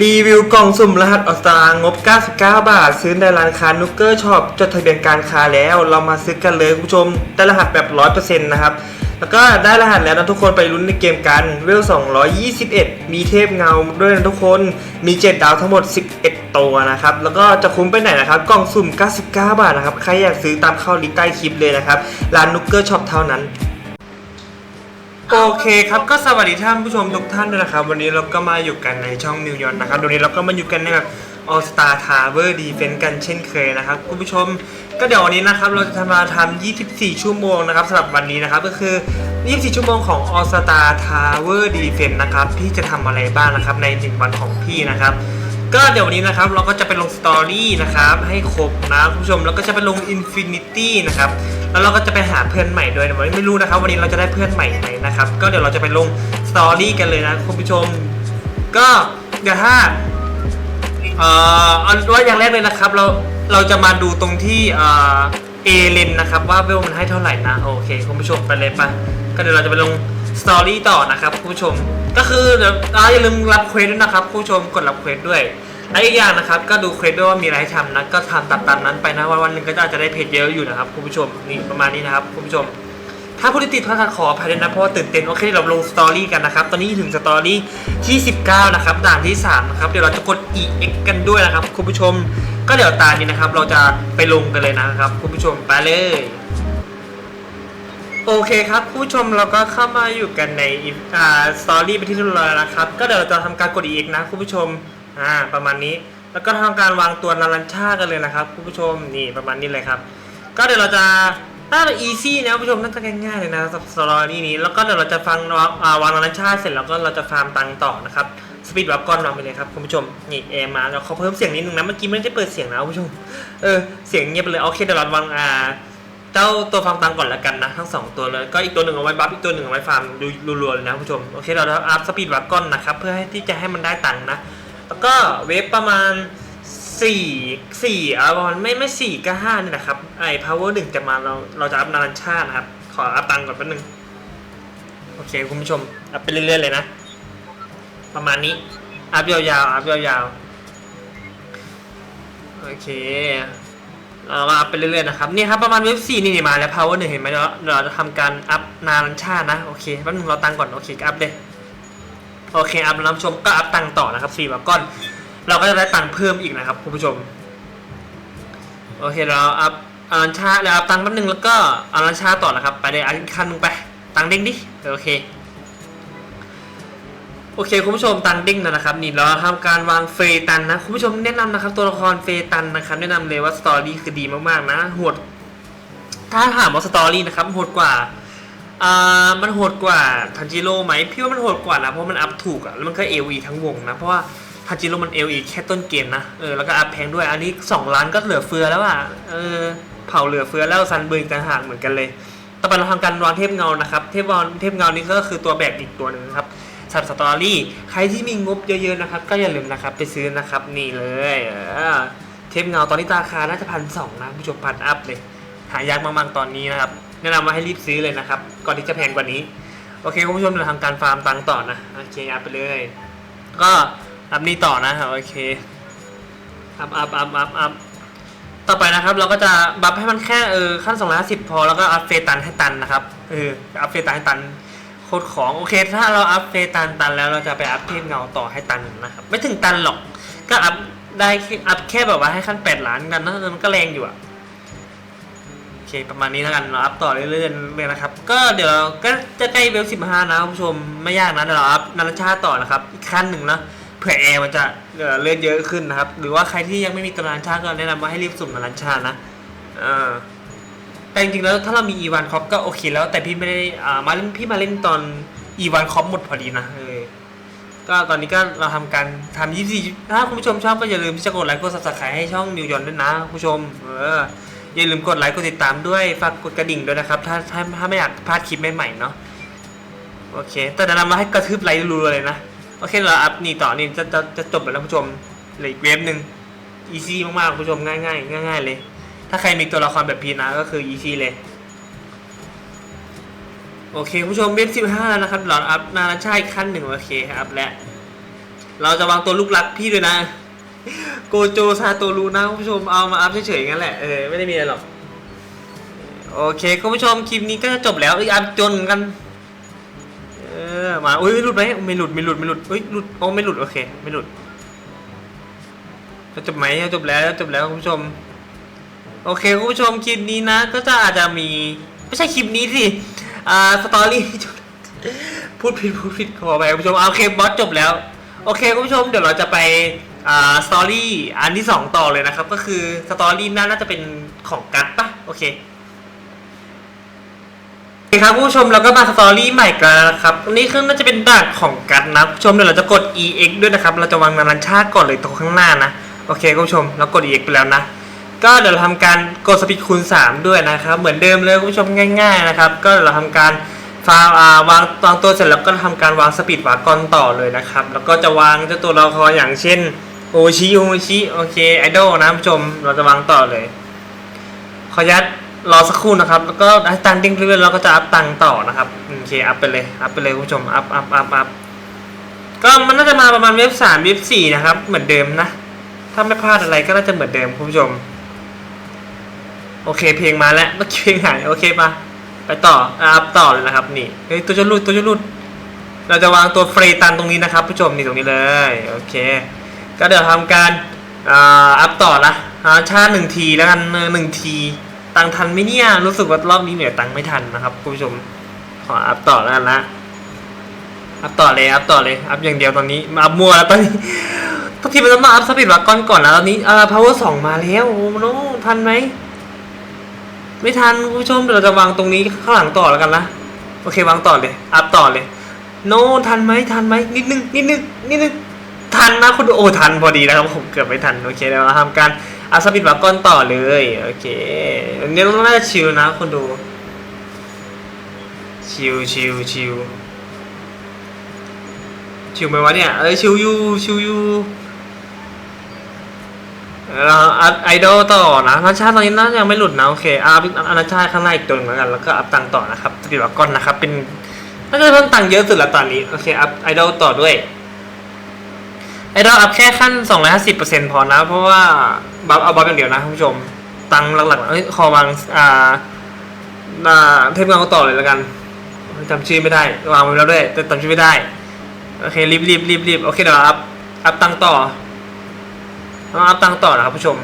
รีวิวกล่องสุ่มรหัสออสตางบ 99 บาท ซื้อในร้านค้านุกเกอร์ช็อปจดทะเบียนการค้าแล้ว เรามาซื้อกันเลยคุณผู้ชม ได้รหัสแบบ 100%นะครับ แล้วก็ได้รหัสแล้วนะทุกคนไปลุ้นในเกมกันเวล 221 มีเทพเงาด้วยนะทุกคน มี 7 ดาวทั้งหมด 11 ตัวนะครับ แล้วก็จะคุ้มไปไหนนะครับ กล่องสุ่ม 99 บาทนะครับ ใครอยากซื้อตามเข้าลิงก์ใต้คลิปเลยนะครับ ร้านนุกเกอร์ช็อปเท่านั้น โอเคครับก็สวัสดีท่านผู้ชมทุกท่านด้วยนะครับ วันนี้เราก็มาอยู่กันในช่องนิวยอนนะครับวันนี้เราก็มาอยู่กันในแบบ All Star Tower Defense กันเช่นเคยนะครับคุณผู้ชมก็เดี๋ยววันนี้นะครับเราจะมาทำ24 ชั่วโมงนะครับสำหรับวันนี้นะครับก็คือ 24 ชั่วโมงของ All Star Tower Defense นะครับพี่จะทำอะไรบ้างนะครับในหนึ่งวันของพี่นะครับ ก็เดี๋ยววันนี้นะครับเราก็จะไปลงสตอรี่นะครับให้ครบนะคุณผู้ชมแล้วก็จะไปลง Infinity นะครับแล้วเราก็จะไปหาเพื่อนใหม่ด้วยนะวันนี้ไม่รู้นะครับ วันนี้เราจะได้เพื่อนใหม่ไหมนะครับก็เดี๋ยวเราจะไปลงสตอรี่กันเลยนะคุณผู้ชม ก็เดี๋ยวถ้าเอ่อเอาว่าอย่างแรกเลยนะครับ เราเราจะมาดูตรงที่เอ่อเอเลนนะครับว่าเวลมันให้เท่าไหร่นะโอเคคุณผู้ชมไปเลยปะก็เดี๋ยวเราจะไปลง สตอรี่ต่อนะครับคุณผู้ชม ก็คือเดี๋ยวอ่าอย่าลืมรับเควสด้วยนะครับคุณผู้ชมกดรับเควสด้วยและอีกอย่างนะครับก็ดูเควสด้วยว่ามีอะไรให้ทำนะก็ทำตามๆนั้นไปนะวันวันหนึ่งก็อาจจะได้เพจเยอะอยู่นะครับคุณผู้ชมนี่ประมาณนี้นะครับคุณผู้ชม ถ้าผู้ที่ติดพลาดขออภัยด้วยนะเพราะว่าตื่นเต้นโอเคเราลงสตอรี่กันนะครับตอนนี้ถึงสตอรี่ที่ 19 นะครับด่านที่3นะครับเดี๋ยวเราจะกด EX กันด้วยนะครับคุณผู้ชม ก็เดี๋ยวตานี้นะครับเราจะไปลงกันเลยนะครับคุณผู้ชมไปเลย โอเคครับผู้ชมเราก็เข้ามาอยู่กันในอ่าสตอรี่ไปที่เรียบร้อยแล้วนะครับ ก็เดี๋ยวเราจะทำการกด EX นะคุณผู้ชมอ่าประมาณนี้ แล้วก็ทำการวางตัวนารันชากันเลยนะครับคุณผู้ชมนี่ประมาณนี้เลยครับ ก็เดี๋ยวเราจะน่าจะ easy นะคุณผู้ชมน่าจะง่ายๆเลยนะสำหรับสตอรี่นี้ แล้วก็เดี๋ยวเราจะฟังอ่าวางนารันชาเสร็จแล้วก็เราจะฟาร์มตังค์ต่อนะครับสปีดวับก้อนวางไปเลยครับคุณผู้ชมนี่เอมาเราเขาเพิ่มเสียงนิดนึงนะเมื่อกี้ไม่ได้เปิดเสียงนะคุณผู้ชมเออเสียงเงียบไปเลยโอเคเดี๋ยวเราวางอ่า เจ้าตัวฟาร์มตังก่อนละกันนะ ทั้งสองตัวเลยก็อีกตัวหนึ่งเอาไว้บัฟอีกตัวหนึ่งเอาไว้ฟาร์มดูรัวๆเลยนะคุณผู้ชมโอเคเราจะอัพสปีดวับก้อนนะครับเพื่อให้ที่จะให้มันได้ตังค์นะ แล้วก็เวฟประมาณสี่สี่อะประมาณไม่ไม่สี่ก็ห้านี่แหละครับไอ้ power หนึ่งจะมาเราเราจะอัพนารันชาตินะครับ ขออัพตังค์ก่อนแป๊บนึงโอเคคุณผู้ชมอัพไปเรื่อยๆเลยนะ ประมาณนี้อัพยาวๆอัพยาวๆโอเค เราอัพไปเรื่อยๆนะครับนี่ครับประมาณเว็บสี่นี่มาแล้ว power หนึ่งเห็นไหมเดี๋ยวเราจะทำการอัพนานชาตินะโอเคแป๊บนึงเราตังก่อนโอเคก็อัพเลยโอเคอัพแล้วชมก็อัพตังต่อนะครับสี่บบก้อน เราก็จะได้ตังเพิ่มอีกนะครับคุณผู้ชมโอเคเราอัพอารันชาแล้วอัพตังแป๊บนึงแล้วก็อารันชาต่อนะครับไปเลยอันคันหนึงไปตังเด้งดิโอเค โอเคคุณผู้ชมตันดิ้งแล้วนะครับนี่เราทำการวางเฟยตันนะคุณผู้ชมแนะนำนะครับตัวละครเฟยตันนะครับแนะนำเลยว่าสตอรี่คือดีมากๆนะโหดถ้าถามว่าสตอรี่นะครับโหดกว่าอ่ามันโหดกว่าทันจิโร่ไหมพี่ว่ามันโหดกว่านะเพราะมันอัพถูกอะแล้วมันก็เอลีทั้งวงนะเพราะว่าทันจิโร่มันเอลีแค่ต้นเกมนะเออแล้วก็อัพแพงด้วยอันนี้ 2 ล้านก็เหลือเฟือแล้วอะเออเผาเหลือเฟือแล้วซันเบิร์นต่างหากเหมือนกันเลยต่อไปเราทำการวางเทพเงานะครับเทพวางเทพเงานี้ก็คือตัวแบกอีกตัวหนึ่งนะครับ สับสตอรี่ใครที่มีงบเยอะๆนะครับ ก็อย่าลืมนะครับไปซื้อนะครับนี่เลยเทปเงาตอนนี้ราคาน่าจะพันสองนะผู้ชมพันอัพเลยหายากมากๆตอนนี้นะครับแนะนำว่าให้รีบซื้อเลยนะครับก่อนที่จะแพงกว่านี้โอเคคุณผู้ชมเราทำการฟาร์มตังต่อนะโอเคอัพไปเลย ก็อัพนี่ต่อนะโอเคอัพอัพอัพอัพอัพต่อไปนะครับเราก็จะบัฟให้มันแค่เออขั้นสองร้อยห้าสิบพอแล้วก็อัพเฟตันให้ตันนะครับเอออัพเฟตันให้ตัน คตรของโอเค ถ้าเราอัพเฟตันตันแล้วเราจะไปอัพเทพเงาต่อให้ตันนะครับไม่ถึงตันหรอก ก็อัพได้อัพแค่แบบว่าให้ขั้นแปดล้านกันนะมันก็แรงอยู่อะโอเคประมาณนี้แล้วกันเราอัพต่อเรื่อยๆเลยนะครับ ก็เดี๋ยวเราก็จะใกล้เวลสิบห้านะคุณผู้ชมไม่ยากนะเดี๋ยวเราอัพนาฬิชาต่อนะครับอีกขั้นหนึ่งนะเผื่อแอร์มันจะเลื่อนเยอะขึ้นนะครับ หรือว่าใครที่ยังไม่มีตัวนาฬิชาก็แนะนำว่าให้รีบสุ่มนาฬิชานะเออ แต่จริงๆแล้วถ้าเรามีอีวานคอปก็โอเคแล้วแต่พี่ไม่ได้อ่ามาเล่นพี่มาเล่นตอนอีวานคอปหมดพอดีนะเออก็ตอนนี้ก็เราทำการทำยี่สิบถ้าคุณผู้ชมชอบก็อย่าลืมที่จะกดไลค์กดซับสไครต์ให้ช่องนิวยอนด้วยนะคุณผู้ชมเอออย่าลืมกดไลค์กดติดตามด้วยฝากกดกระดิ่งด้วยนะครับ ถ้าถ้าถ้าไม่อยากพลาดคลิปใหม่ๆเนาะโอเค แต่เดี๋ยวเรามาให้กระทืบไลค์รัวๆเลยนะโอเคเราอัพนี่ต่อนี่จะจะจะจบแล้วนะคุณผู้ชมเหลืออีกเว็บหนึ่งอีซี่มากๆคุณผู้ชมง่ายๆง่าย ๆเลย ถ้าใครมีตัวละครแบบพีนะก็คือ easy เลย โอเคคุณผู้ชมเว็บ15แล้วนะครับหลอดอัพนาราชาอีกขั้นหนึ่งโอเคครับและเราจะวางตัวลูกรักพี่ด้วยนะ โกโจซาโตรุนะคุณผู้ชมเอามาอัพเฉยๆงั้นแหละเออไม่ได้มีอะไรหรอกโอเคคุณผู้ชมคลิปนี้ก็จะจบแล้วอีกอัพจนกันเออมาอุ้ยหลุดไหมไม่หลุดไม่หลุดไม่หลุดเฮ้ยหลุดโอ้ไม่หลุดโอเค ไม่หลุดจะจบไหมจบแล้วจบแล้วคุณผู้ชม โอเคคุณผู้ชมคลิปนี้นะ ก็จะอาจจะมี ไม่ใช่คลิปนี้สิอ่าสตอรี่พูดผิดพูดผิดขอไปคุณผู้ชมเอาโอเคบอสจบแล้ว โอเคคุณผู้ชมเดี๋ยวเราจะไปอ่าสตอรี่อันที่สองต่อเลยนะครับ ก็คือสตอรี่น่าน่าจะเป็นของกัดปะโอเคโอเคครับผู้ชมเราก็มาสตอรี่ใหม่กันแล้วนะครับนี่คือน่าจะเป็นด่านของกันนะผู้ชมเดี๋ยวเราจะกด ex ด้วยนะครับ เราจะวางนารันชาติก่อนเลยตรงข้างหน้านะ โอเคคุณผู้ชมเรากด ex ไปแล้วนะ ก็เดี๋ยวเราทำการกดสปีดคูณ 3 ด้วยนะครับ เหมือนเดิมเลยคุณผู้ชมง่าย ๆ นะครับ ก็เดี๋ยวเราทำการฟาวาวางวางตัวเสร็จแล้วก็ทำการวางสปีดวากอนต่อเลยนะครับ แล้วก็จะวางเจ้าตัวละครอย่างเช่นโอชิโอชิโอเคไอดอลนะคุณผู้ชมเราจะวางต่อเลย ขออนุญาตรอสักครู่นะครับ แล้วก็ให้ตังค์ดิ้งเรื่อยๆเราก็จะอัพตังต่อนะครับโอเคอัพไปเลยอัพไปเลยคุณผู้ชมอัพอัพอัพอัพก็มันน่าจะมาประมาณเว็บสามเว็บสี่นะครับ เหมือนเดิมนะ ถ้าไม่พลาดอะไรก็น่าจะเหมือนเดิมคุณผู้ชม โอเคเพลงมาแล้วเมื่อกี้เพลงหายโอเคปะไปต่ออัพต่อเลยนะครับนี่เฮ้ยตัวจะรุดตัวจะรุดเราจะวางตัวเฟรตันตรงนี้นะครับผู้ชมนี่ตรงนี้เลยโอเค ก็เดี๋ยวทำการอัพต่อนะหาชาหนึ่งทีแล้วกันหนึ่งทีตังทันไหมเนี่ยรู้สึกว่ารอบนี้เหนือตังไม่ทันนะครับผู้ชมขออัพต่อแล้วกันนะอัพต่อเลยอัพต่อเลยอัพอย่างเดียวตอนนี้อัพมัวแล้วตอนนี้ทุกทีมันต้องมาอัพสปีดวากอนก่อนนะตอนนี้อ่า power สองมาแล้วโอ้โหทันไหม ไม่ทันคุณผู้ชมเดี๋ยวเราจะวางตรงนี้ข้างหลังต่อแล้วกันนะโอเควางต่อเลยอัพต่อเลย โนทันไหมทันไหมนิดนึงนิดนึงนิดนึงทันนะคุณดูโอ้ทันพอดีนะครับผมเกือบไม่ทันโอเคเดี๋ยวเราทำการอัพสปีดวากอนต่อเลยโอเคอันนี้เราน่าจะชิลนะคุณดูชิลชิลชิลชิลไหมวะเนี่ยเอ้ยชิลยูชิลยู เราอัพไอดอลต่อนะนัชาติตอนนี้น่าจะยังไม่หลุดนะโอเคอัพอัพนัชาติข้างในอีกตัวหนึงแล้วกันแล้วก็อัพตังต่อนะครับสปีดวากอนนะครับเป็นน่าจะเพิ่มตังเยอะสุดแล้วตอนนี้โอเคอัพไอดอลต่อด้วยไอดอลอัพแค่ขั้น 250%พอนะ เพราะว่าบัฟเอาบัฟอย่างเดียวนะคุณผู้ชม ตังหลักๆเอ้ยขอวางอ่าอ่าเทปเงาต่อเลยแล้วกันจำชื่อไม่ได้วางไว้แล้วด้วยแต่จำชื่อไม่ได้โอเครีบรีบรีบรีบโอเคเดี๋ยวอัพอัพตังต่อ ต้องอัพตังต่อนะครับผู้ชม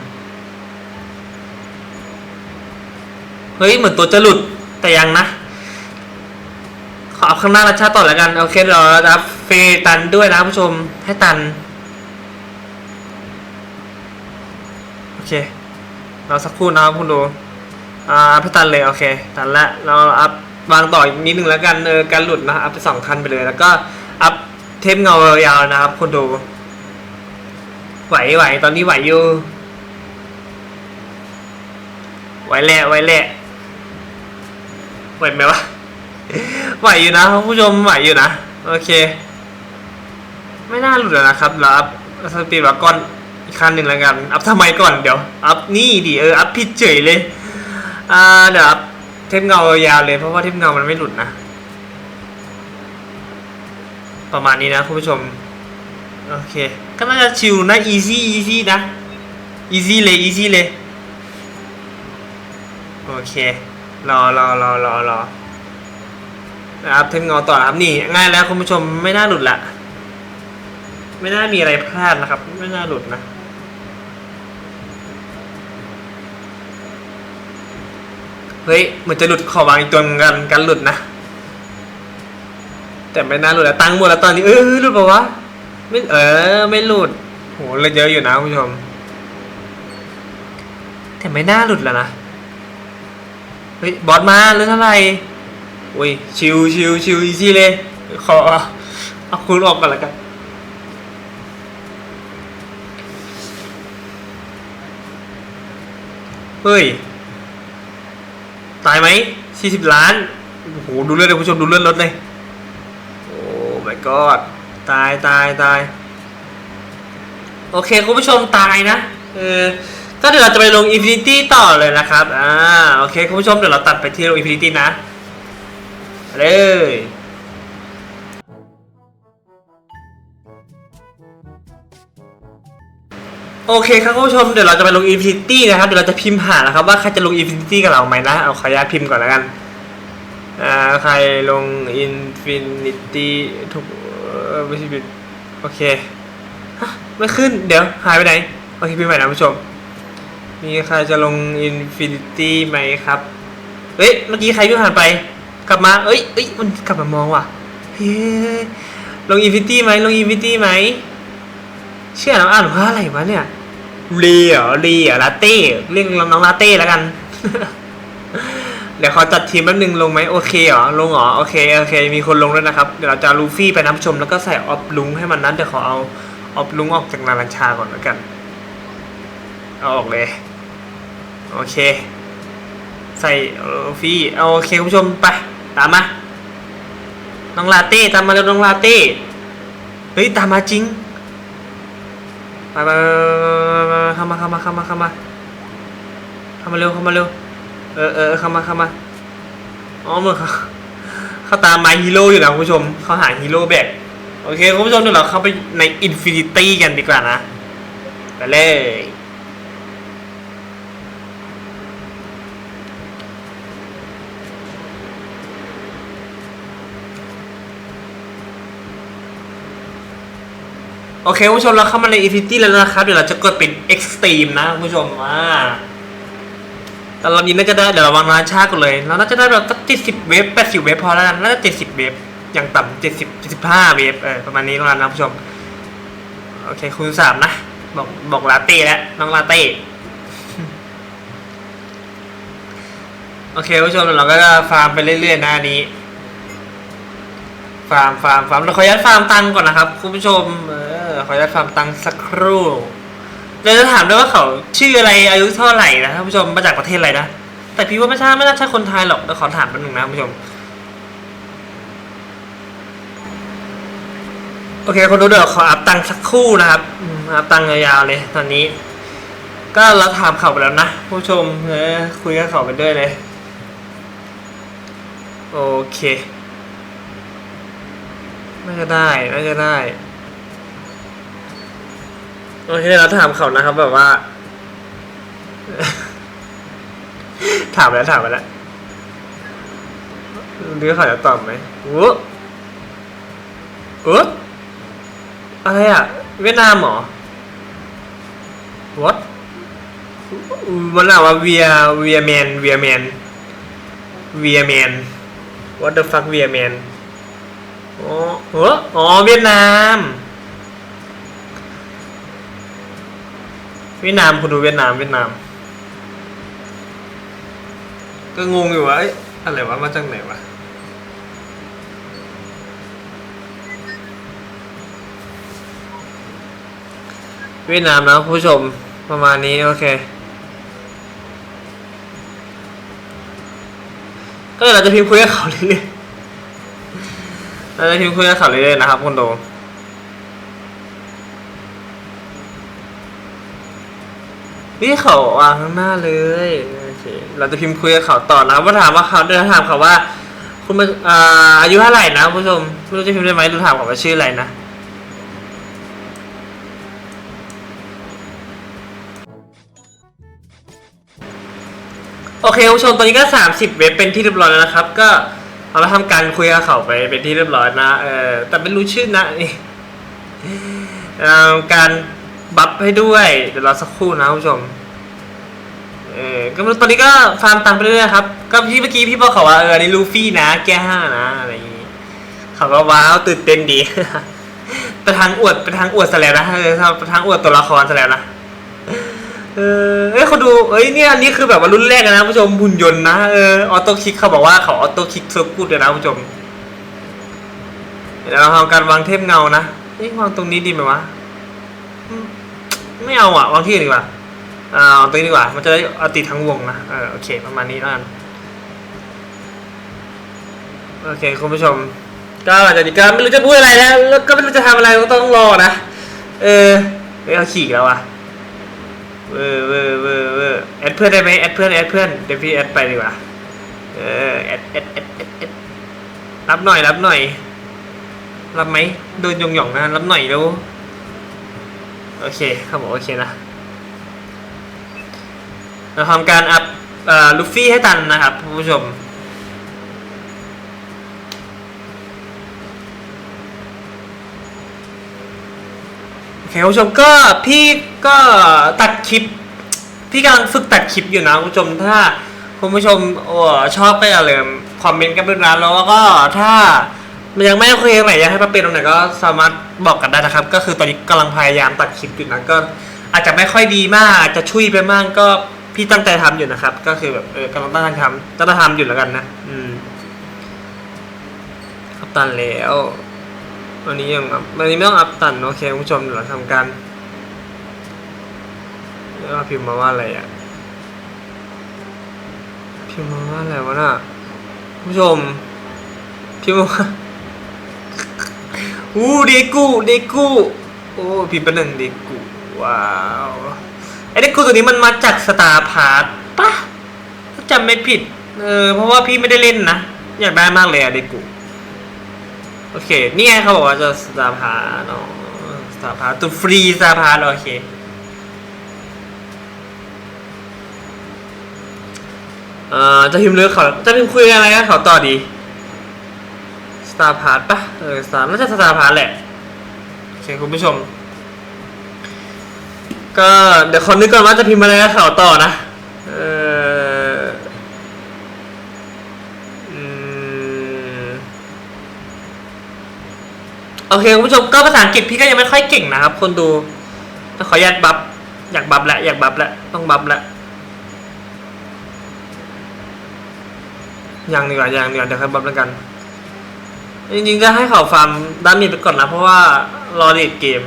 เฮ้ย เหมือนตัวจะหลุดแต่ยังนะ ขออัพข้างหน้ารัชาต่อแล้วกัน โอเคเราจะอัพเฟตันด้วยนะผู้ชมให้ตัน โอเค เราสักครู่นะครับคุณดูอ่าอัพตันเลยโอเค ตันละเราอัพวางต่ออีกนิดนึงแล้วกันเออการหลุดนะอัพไปสองคันไปเลย แล้วก็อัพเทปเงายาวๆนะครับคุณดู ไหวไหวตอนนี้ไหวอยู่ ไหวแหละไหวแหละไหวไหมวะ ไหวอยู่นะคุณผู้ชมไหวอยู่นะ โอเค ไม่น่าหลุดนะครับแล้วอัพสปีดวากอนอีกคันหนึ่งแล้วกัน อัพทำไมก่อนเดี๋ยว อัพนี่ดิเออ อัพผิดเฉยเลย อ่าเดี๋ยวอัพเทปเงายาวเลยเพราะว่าเทปเงามันไม่หลุดนะ ประมาณนี้นะคุณผู้ชม โอเค ก็น่าจะชิลนะ easy easy นะ easy เลย easy เลย โอเค รอรอรอรอรอนะครับเทมเงาต่อครับนี่ ง่ายแล้วคุณผู้ชมไม่น่าหลุดละ ไม่น่ามีอะไรพลาดนะครับ ไม่น่าหลุดนะเฮ้ยเหมือนจะหลุดขอวางอีกตัวหนึ่งกันกันหลุดนะ แต่ไม่น่าหลุดแล้วตังหมดแล้วตอนนี้เออหลุดปล่าวะ ไม่เออ ไม่หลุดโหเลยเยอะอยู่นะคุณผู้ชม แต่ไม่น่าหลุดแล้วนะ เฮ้ย บอสมาหรือเท่าไหร่อุ้ย ชิวชิวชิวอีซี่เลย ขอเอาคุณออกก่อนแล้วกันเฮ้ย ตายไหมสี่สิบล้าน โอ้โห ดูเลือดเลยคุณผู้ชม ดูเลือดรถเลย โอ้ my god ตายตายตายโอเคคุณผู้ชมตายนะเออก็เดี๋ยวเราจะไปลง Infinity ต่อเลยนะครับ อ่า โอเค คุณผู้ชมเดี๋ยวเราตัดไปที่ลง Infinity นะ เลย โอเคครับคุณผู้ชมเดี๋ยวเราจะไปลง Infinity นะครับ เดี๋ยวเราจะพิมพ์หานะครับว่าใครจะลง Infinity กับเราไหมนะ เอาขออนุญาตพิมพ์ก่อนแล้วกัน อ่า ใครลง Infinity ทุก ไม่ใช่ผิดโอเคไม่ขึ้น เดี๋ยว หายไปไหน โอเคพิมพ์ใหม่นะคุณผู้ชม มีใครจะลง Infinity ไหมครับ เฮ้ย เมื่อกี้ใครเพิ่งผ่านไป กลับมา เอ้ยเอ้ย มันกลับมามองว่ะ เฮ้ย ลง Infinity ไหม ลง Infinity ไหม เชื่อน้อ่านว่าอะไรวะเนี่ย รีเหรอรีเหรอลาเต้ เรียกน้องลาเต้แล้วกัน เดี๋ยวขอจัดทีมแป๊บนึงลงไหมโอเคเหรอลงเหรอโอเคโอเค มีคนลงด้วยนะครับเดี๋ยวเราจะลูฟี่ไปน้ำชมแล้วก็ใส่ออฟลุงให้มันนั้นเดี๋ยวขอเอาออฟลุงออกจากนารัญชาก่อนแล้วกันเอาออกเลยโอเค ใส่ลูฟี่เอาโอเคคุณผู้ชมไปตามมาน้องลาเต้ตามมาเร็วน้องลาเต้เฮ้ยตามมาจริงไปไปไปเข้ามาเข้ามาเข้ามาเข้ามาเข้ามาเร็วเข้ามาเร็ว เออเออเข้ามาเข้ามาอ๋อมึงเขาเขาตามมาฮีโร่อยู่นะคุณผู้ชมเขาหาฮีโร่แบกโอเคคุณผู้ชมเดี๋ยวเราเข้าไปในอินฟินิตี้กันดีกว่านะไปเลยโอเคคุณผู้ชมเราเข้ามาในอินฟินิตี้แล้วนะครับ เดี๋ยวเราจะกดเป็นเอ็กซ์ตรีมนะคุณผู้ชมว่า แต่เรานี้น่าจะได้เดี๋ยวเราวางราชาก่อนเลยเราน่าจะได้แบบสักเจ็ดสิบเวฟแปดสิบเวฟพอแล้วน่าจะเจ็ดสิบเวฟอย่างต่ำเจ็ดสิบเจ็ดสิบห้าเวฟเออประมาณนี้แล้วกันนะผู้ชมโอเคคูณสามนะ บอกบอกลาเต้แล้วน้องลาเต้โอเคผู้ชมเดี๋ยวเราก็จะฟาร์มไปเรื่อยๆนะอันนี้ฟาร์มฟาร์มฟาร์มเราขออนุญาตฟาร์มตังก่อนนะครับ คุณผู้ชมเออขออนุญาตฟาร์มตังสักครู่ เดี๋ยวจะถามด้วยว่าเขาชื่ออะไรอายุเท่าไหร่นะท่านผู้ชมมาจากประเทศอะไรนะแต่พี่ว่าไม่ใช่ไม่น่าใช่คนไทยหรอกเดี๋ยวขอถามแป๊บนึงนะคุณผู้ชมโอเคคนดูเดี๋ยวขออัพตังค์สักครู่นะครับอัพตังค์ยาวๆเลยตอนนี้ ก็เราถามเขาไปแล้วนะผู้ชมเออคุยกับเขาไปด้วยเลยโอเคน่าจะได้น่าจะได้ โอเคเราถามเขานะครับ แบบว่า ถามแล้วถามไปแล้วดูเขาจะตอบไหมโอ้โอ้อะไรอะ เวียดนามเหรอ what มันอ่านว่าเวียเวียแมนเวียแมนเวียแมน what the fuck เวียแมนอ๋อเอออ๋อเวียดนาม เวียดนามคุณดูเวียดนามเวียดนาม ก็งงอยู่ว่าเอ้ยอะไรวะมาจากไหนวะเวียดนามนะผู้ชมประมาณนี้โอเค ก็เดี๋ยวเราจะพิมพ์คุยกับเขาเรื่อยๆเราจะพิมพ์คุยกับเขาเรื่อยๆนะครับคุณโด นี่เขาวางข้างหน้าเลยโอเคเราจะพิมพ์คุยกับเขาต่อนะว่าถามว่าเขาเดินถามเขาว่า คุณมาอ่าอายุเท่าไหร่นะผู้ชมไม่รู้จะพิมพ์ได้ไหมดูถามเขาว่าชื่ออะไรนะโอเคคุณผู้ชมตอนนี้ก็ 30 เว็บเป็นที่เรียบร้อยแล้วนะครับ ก็เรามาทำการคุยกับเขาไปเป็นที่เรียบร้อยนะเออแต่ไม่รู้ชื่อนะนี่เอ่อการ บัฟให้ด้วย เดี๋ยวรอสักครู่นะคุณผู้ชม เออก็ตอนนี้ก็ฟาร์มตังไปเรื่อยๆครับ ก็พี่เมื่อกี้พี่บอกเขาว่าเออนนี้ลูฟี่นะ แก้ห้านะอะไรอย่างงี้เขาก็ว้าวตื่นเต้นดีไปทางอวดไปทางอวดซะแล้วนะเออไปทางอวดตัวละครซะแล้วนะเออเอ้ยเขาดูเอ้ยเนี่ยอันนี้คือแบบว่ารุ่นแรกนะผู้ชมหุ่นยนต์นะเออออโต้คิกเขาบอกว่าเขาออโต้คิกเซิร์ฟกูดเลยนะผู้ชมเดี๋ยวเราทำการวางเทพเงานะเอ้ยวางตรงนี้ดีไหมวะ ไม่เอาอะวางที่ดีกว่าอ่าตรงนี้ดีกว่า มันจะได้เอาติดทั้งวงนะเออโอเค ประมาณนี้แล้วกันโอเคคุณผู้ชม ก็หลังจากนี้ก็ไม่รู้จะพูดอะไรแล้วแล้วก็ไม่รู้จะทำอะไรก็ต้องรอนะเออเฮ้ยเขาขี่แล้วอะเวอร์เวอร์เวอร์เวอร์แอดเพื่อนได้ไหมแอดเพื่อนแอดเพื่อนเดี๋ยวพี่แอดไปดีกว่าเออแอดแอดแอดแอดแอดรับหน่อยรับหน่อยรับไหมโดนยงหยองนะรับหน่อยแล้ว โอเคเขาบอกโอเคนะเราทำการอัพลูฟี่ให้ตันนะครับคุณผู้ชมโอเคคุณผู้ชมก็พี่ก็ตัดคลิป พี่กำลังฝึกตัดคลิปอยู่นะคุณผู้ชมถ้าคุณผู้ชมโอ้ชอบก็อย่าลืมคอมเมนต์กันด้วยนะแล้วก็ถ้า มันยังไม่โอเคตรงไหนอยากให้มาเป็นตรงไหนก็สามารถบอกกันได้นะครับ ก็คือตอนนี้กำลังพยายามตัดคลิปอยู่นะก็ อาจจะไม่ค่อยดีมากอาจจะชุยไปมากก็พี่ตั้งใจทำอยู่นะครับ ก็คือแบบเออกำลังตั้งใจทำตั้งใจทำอยู่แล้วกันนะ อืมอัพตันแล้ววันนี้ยังอัพวันนี้ไม่ต้องอัพตันโอเคคุณผู้ชมเดี๋ยวเราทำการแล้วพิมพ์มาว่าอะไรอะพิมพ์มาว่าอะไรวะน่ะคุณผู้ชมพิมพ์มาว่า อู้เดกูเดกูโอ้พิมพ์เป็นหนึ่งเดกูว้าวไอเดกูตัวนี้มันมาจากสตาร์พาร์ตปะจำไม่ผิดเออเพราะว่าพี่ไม่ได้เล่นนะ อยากได้มากเลยอะเดกูโอเคนี่ไงเขาบอกว่าจะสตาร์พาร์ตเนาะสตาร์พาร์ตตัวฟรีสตาร์พาร์ตโอเคเอ่อจะพิมพ์เรื่องเขาจะพิมพ์คุยอะไรกับเขาต่อดี ตาร์พาร์ตปะเออสตาร์น่าจะสตาร์พาร์ตแหละโอเคคุณผู้ชม ก็เดี๋ยวคนนึกก่อนว่าจะพิมพ์อะไรกับเขาต่อนะ เอออืมโอเคคุณผู้ชมก็ภาษาอังกฤษพี่ก็ยังไม่ค่อยเก่งนะครับ คนดูขออนุญาตบัฟอยากบัฟแหละอยากบัฟแหละต้องบัฟแหละยังดีกว่ายังดีกว่าเดี๋ยวค่อยบัฟแล้วกัน จริงๆจะให้เขาฟาร์มด้านมีไปก่อนนะ เพราะว่ารอเดทเกม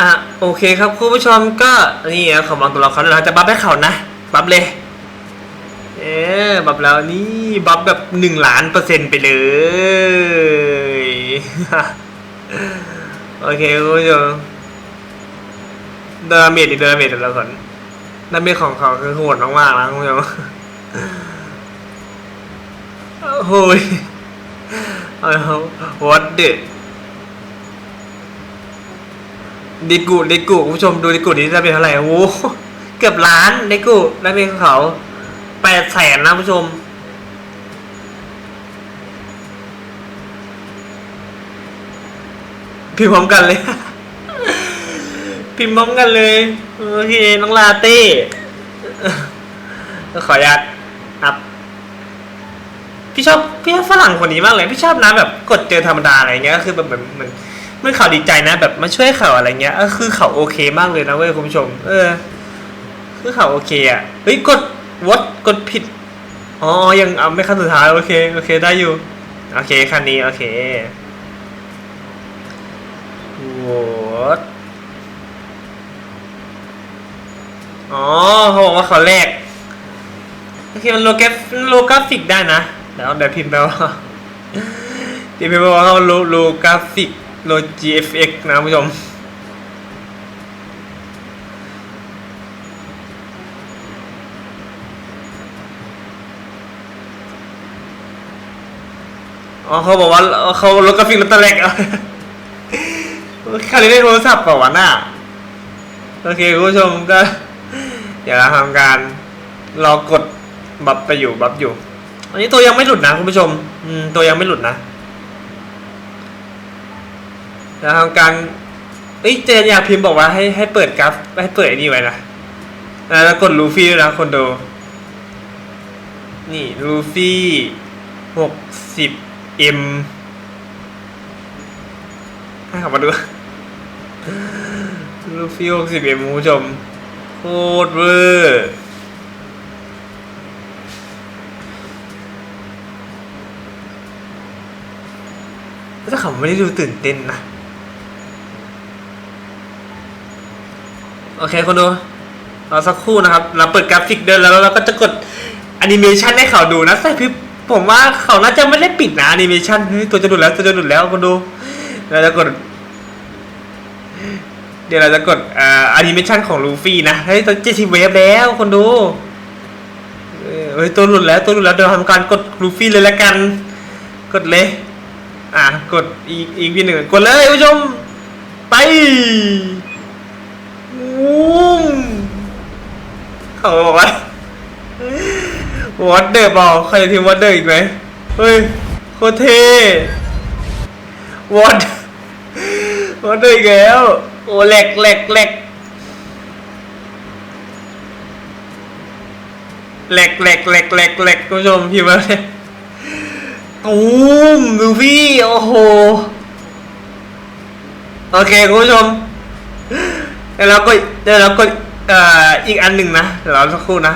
อะ โอเคครับคุณผู้ชมก็ นี่นะขอวางตัวละครแล้วเราจะบัฟให้เขานะ บัฟเลย เอ๊บัฟแล้วนี่ บัฟแบบหนึ่งล้านเปอร์เซ็นต์ไปเลย โอเคคุณผู้ชม ดาเมจดิดาเมจแต่ละคนดาเมจของเขาคือโหดมากๆนะคุณผู้ชมโอ้ยเอาวัดเด็ดดิกูดิกูคุณผู้ชมดูดิกูนี่ดาเมจเท่าไหร่โอ้โหเกือบล้านดิกูดาเมจของเขาแปดแสนนะคุณผู้ชมพิมพ์พร้อมกันเลย พิมพ์พร้อมกันเลย โอเค น้องลาเต้ขออนุญาตอัพพี่ชอบพี่ชอบฝรั่งคนนี้มากเลย พี่ชอบนะแบบกดเจอธรรมดาอะไรเงี้ยก็คือแบบเหมือนเหมือนเมื่อเขาดีใจนะ แบบมาช่วยเขาอะไรเงี้ยก็คือเขาโอเคมากเลยนะเว้ยคุณผู้ชม เออ คือเขาโอเคอะเฮ้ยกดวดกดผิดอ๋อยังเอาไม่ขั้นสุดท้ายโอเคโอเคได้อยู่โอเคคันนี้โอเค What อ๋อเขาบอกว่าเขาแรกโอเคมันโลกฟโลกราฟิกได้นะเดี๋ยวเดี๋ยวพิมพ์ไปว่าเดี๋ยวพิมพ์ไปว่าเขาโลโลกราฟิกโล GFX นะคุณผู้ชมอ๋อเขาบอกว่าเขาโลกราฟิกรถตะเล็กคาริเล่นโทรศัพท์เปล่าวะน่ะโอเคคุณผู้ชมก็ เดี๋ยวเราทำการรอกดบัฟไปอยู่บัฟอยู่ อันนี้ตัวยังไม่หลุดนะคุณผู้ชมอืมตัวยังไม่หลุดนะเดี๋ยวทำการเอ้ยเจนอยากพิมพ์บอกว่าให้ให้เปิดกราฟให้เปิดไอ้นี่ไว้นะแล้วกดลูฟี่ด้วยนะคนดูนี่ลูฟี่หกสิบเอ็มให้เขามาดูลูฟี่หกสิบเอ็มคุณผู้ชม โคตรเวอร์ถ้าเขาไม่ได้ดูตื่นเต้นนะ โอเคคนดูรอสักครู่นะครับ เราเปิดกราฟิกเดินแล้วเราก็จะกดแอนิเมชันให้เขาดูนะแต่พี่ผมว่าเขาน่าจะไม่ได้ปิดนะแอนิเมชันตัวจะหลุดแล้วตัวจะหลุดแล้วคนดูเราจะกด ดี๋ยวเราจะกดอ่าแอนิเมชันของลูฟี่นะเฮ้ยตอนเจ็ดสิบเวฟแล้วคนดูเฮ้ยตัวหลุดแล้วตัวหลุดแล้วเดี๋ยวทำการกดลูฟี่เลยละกัน กดเลย อะกดอีกอีกทีหนึ่งกดเลยคุณผู้ชมไปวุ้มเขาบอกว่าวอตเดอร์บอกใครจะทีมวอตเดอร์อีกไหมเฮ้ยโคเทวอต วอตเดอร์อีกแล้ว โอ้แหลกแหลกแหลกแหลกแหลกแหลกแหลกแหลกคุณผู้ชมพิมพ์มาเลยตูมลูฟี่โอ้โห โอเคคุณผู้ชมเดี๋ยวเราก็เดี๋ยวเราก็เอ่ออีกอันหนึ่งนะเดี๋ยวเราสักครู่นะ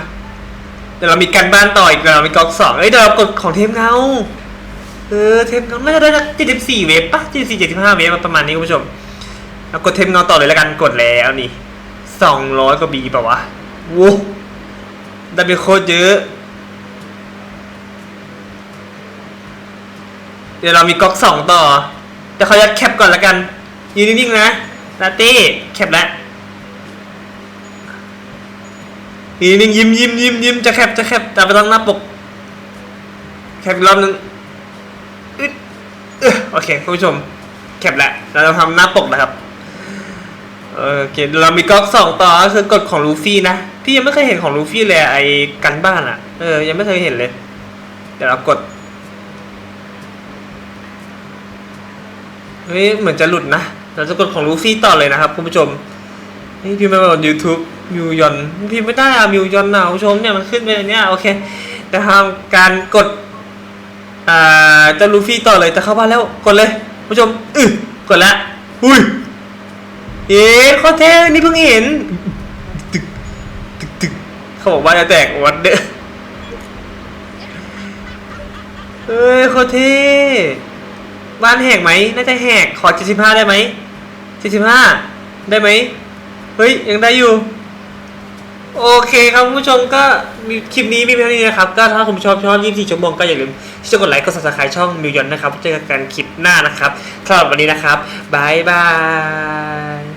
เดี๋ยวเรามีการบ้านต่ออีกเดี๋ยวเรามีก๊อกสองเอ้ยเดี๋ยวเรากดของเทปเงา เออเทปเงาน่าจะได้เจ็ดสิบสี่เวฟปะเจ็ดสิบสี่เจ็ดสิบห้าเวฟประมาณนี้คุณผู้ชมเรากดเทปเงาต่อเลยแล้วกันกดแล้วนี่สองร้อยกว่าบีป่าวะวู้ได้ไปโคตรเยอะเดี๋ยวเรามีก๊อกสองต่อเดี๋ยวเขาจะแคปก่อนแล้วกันยืนนิ่งๆนะลาเต้แคปแล้วยืนนิ่งยิ้มยิ้มยิ้มยิ้มจะแคปจะแคปแต่ไปต้องหน้าปก แคปรอบนึง โอเคคุณผู้ชมแคปแล้วเราจะทำหน้าปกนะครับโอเคเรามีก๊อกสองต่อก็คือกดของลูฟี่นะพี่ยังไม่เคยเห็นของลูฟี่เลยไอ้กันบ้านอะเออยังไม่เคยเห็นเลย เดี๋ยวเรากดเฮ้ยเหมือนจะหลุดนะเราจะกดของลูฟี่ต่อเลยนะครับคุณผู้ชมนี่พิมพ์มาบน YouTube มิวยอนพิมพ์ไม่ได้อะมิวยอนนะคุณผู้ชมเนี่ยมันขึ้นไปเนี่ยโอเคจะทำการกด อ่าจะลูฟี่ต่อเลยจะเข้าบ้านแล้วกดเลยผู้ชมอือกดละอุ้ยเอ๊ะโคตรเท่นี่เพิ่งเห็นตึกตึกตึกเขาบอกว่าจะแตกวัดเด้อเอ้ยโคตรเท่บ้านแหกไหมน่าจะแหกขอ75ได้ไหม75ได้ไหมเฮ้ยยังได้อยู่ โอเคครับผู้ชมก็ มีคลิปนี้มีเพียงเท่านี้นะครับ ก็ถ้าคุณชอบชมชอบ24ชั่วโมงก็อย่าลืมที่จะกดไลค์กด subscribe ช่องมิวยอนนะครับเจอกันคลิปหน้านะครับสำหรับวันนี้นะครับบายบาย